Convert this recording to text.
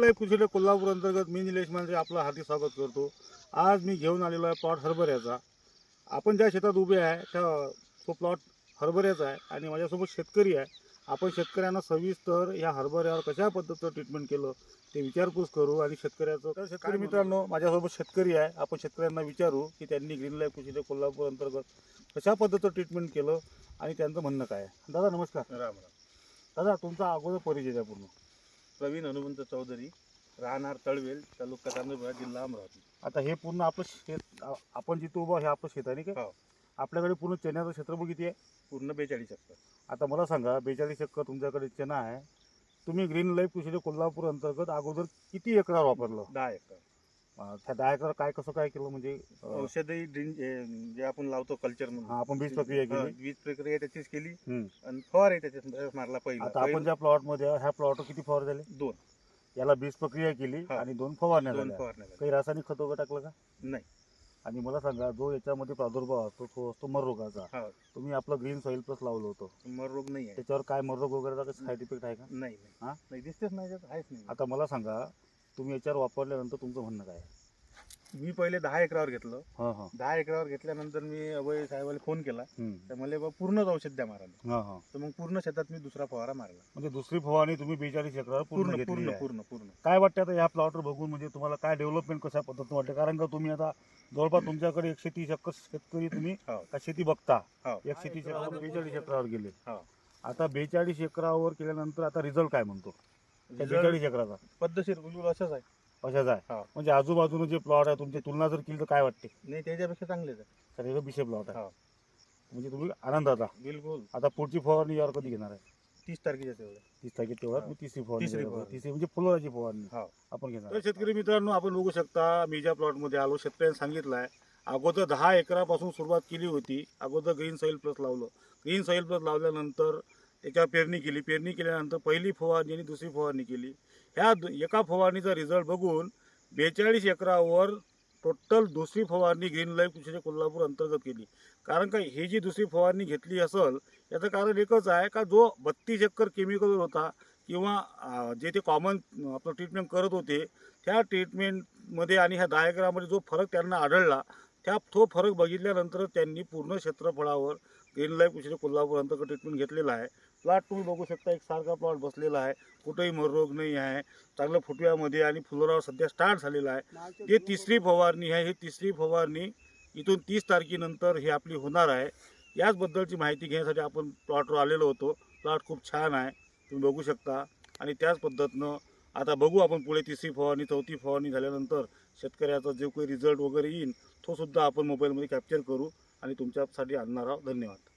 कृषीला कोल्हापूर अंतर्गत मी निलेश मांजरे आपलं हार्दिक स्वागत करतो. आज मी घेऊन आलेलो आहे प्लॉट हरभऱ्याचा. आपण ज्या शेतात उभे आहे त्या तो प्लॉट हरभऱ्याचा आहे आणि माझ्यासोबत शेतकरी आहे. आपण शेतकऱ्यांना सविस्तर ह्या हरभऱ्यावर कशा पद्धतीचं ट्रीटमेंट केलं ते विचारपूस करू आणि शेतकऱ्याचं तर शेतकरी मित्रांनो माझ्यासोबत शेतकरी आहे. आपण शेतकऱ्यांना विचारू की त्यांनी ग्रीन लाईफ कृषीला कोल्हापूर अंतर्गत कशा पद्धतीचं ट्रीटमेंट केलं आणि त्यांचं म्हणणं काय आहे. दादा नमस्कार. राम राम. दादा तुमचा अगोदर परिचय द्या पूर्ण. प्रवीण हनुमंत चौधरी राहणार तळवेल तालुका तांदूळ जिल्हा अमरावती. आता हे पूर्ण आपलं शेत आ- आपण जिथं उभं आहे, हे आपलं शेत आहे नाही का? हो. आपल्याकडे पूर्ण चण्याचं क्षेत्रफळ किती आहे? पूर्ण बेचाळीस एकर आता मला सांगा बेचाळीस एकर तुमच्याकडे चना आहे. तुम्ही ग्रीन लाईफ कृषी कोल्हापूर अंतर्गत अगोदर किती एकरावर वापरलं? दहा एकर. अं, त्या एकर काय कसं काय केलं म्हणजे अं, औषधही ड्रिं- हे, जे आपण लावतो कल्चर हा, म्हणून आपण बीज प्रक्रिया हा, केली वीज प्रक्रिया त्याचीच केली. हम्म. आणि फवारही त्याच्यात मारला पहिला. आता आपण पहिलं ज्या प्लॉटमध्ये आहे, ह्या प्लॉट किती फवार झाले? दोन. याला बीज प्रक्रिया केली हा. आणि दोन फवारण्या दोन झाल्या. फवारण्या झाल्या. काही रासायनिक खत वगैरे टाकलं का? नाही. आणि मला सांगा जो याच्यामध्ये प्रादुर्भाव असतो तो असतो मर रोगाचा हा. तुम्ही आपलं ग्रीन सॉईल प्लस लावलं होतं. मर रोग नाही आहे. त्याच्यावर काय मर रोग वगैरेचा काही साईड इफेक्ट आहे का? नाही हा? नाही नाही दिसतेच नाही त्यात, आहेच नाही. आता मला सांगा तुम्ही याच्यावर वापरल्यानंतर तुमचं म्हणणं काय? आहे? मी पहिले दहा एकरावर घेतलं. हा हा. दहा एकरावर घेतल्यानंतर मी अभय साहेबाला फोन केला. हम्म. तर मला बा पूर्णच औषध द्या मारायला. हा हा. तर मग पूर्ण शेतात मी दुसरा फवारा मारला. म्हणजे दुसरी फवारणी तुम्ही बेचाळीस एकरावर पूर्ण पूर्ण घेतली पूर्ण. पूर्ण पूर्ण. काय वाटतं आता या प्लॉटवर बघून? म्हणजे तुम्हाला काय डेव्हलपमेंट कशा पद्धतीने वाटते? कारण का तुम्ही आता जवळपास तुमच्याकडे एकशे तीस एकर शेतकरी तुम्ही हो. का शेती बघता? हो. एकशे तीस एकरावर बेचाळीस एकरावर गेले. हो. आता बेचाळीस एकरावर केल्यानंतर आता रिझल्ट काय म्हणतो? बेचाळीस एकराचा पद्धतशीर असंच आहे. अशाच आहे. हो. म्हणजे आजूबाजूने जे प्लॉट आहे तुमची तुलना जर केली तर काय वाटते? नाही त्याच्यापेक्षा चांगलेच आहे. तर हे विषय प्लॉट आहे. हो. म्हणजे तुम्ही आनंदात आहात बिलकुल. आता पुढची फवारणी यावर कधी घेणार आहे? तीस तारखेच्या तेवढं तीस तारखे तेव्हा हो. मी तिसरी फवारणी तिसरी. फवारणी. तिसरी म्हणजे फुलाची फवारणी. हो. आपण घेणार शेतकरी मित्रांनो आपण बघू शकता मी ज्या प्लॉटमध्ये आलो शेतकऱ्यांनी सांगितलं आहे अगोदर दहा एकरापासून सुरुवात केली होती. अगोदर ग्रीन सॉईल प्लस लावलं. ग्रीन सॉईल प्लस लावल्यानंतर त्याच्यावर पेरणी केली. पेरणी केल्यानंतर पहिली फवारणी आणि दुसरी फवारणी केली. ह्या दु- एका फवारणीचा रिझल्ट बघून बेचाळीस एकरावर टोटल दुसरी फवारणी ग्रीन लाईफ कृषीच्या कोल्हापूर अंतर्गत केली. कारण का ही जी दुसरी फवारणी घेतली असेल याचं कारण एकच आहे का जो बत्तीस एकर केमिकल होता किंवा जे ते कॉमन आपलं ट्रीटमेंट करत होते त्या ट्रीटमेंटमध्ये आणि ह्या दहा एकरामध्ये जो फरक त्यांना आढळला त्या तो फरक बघितल्यानंतर त्यांनी पूर्ण क्षेत्रफळावर ग्रीन लाईफ कृषी कोल्हापूर अंतर्गत ट्रीटमेंट घेतलेला आहे. प्लॉट तुम्ही बघू शकता एक सारखा प्लॉट बसलेला आहे. कुठेही मररोग नाही आहे. चांगलं फुटव्यामध्ये आणि फुलोरावर सध्या स्टार्ट झालेला आहे. जे तिसरी फवारणी आहे. ही तिसरी फवारणी इथून तीस तारखेनंतर ही आपली होणार आहे. याचबद्दलची माहिती घेण्यासाठी आपण प्लॉटवर आलेलो होतो. प्लॉट खूप छान आहे. तुम्ही बघू शकता. आणि त्याच पद्धतीनं आता बघू आपण पुढे तिसरी फवारणी चौथी फवारणी झाल्यानंतर शेतकऱ्याचा जो काही रिझल्ट वगैरे येईल तोसुद्धा आपण मोबाईलमध्ये कॅप्चर करू. आणि तुमच्यासाठी आणणार आहोत. धन्यवाद.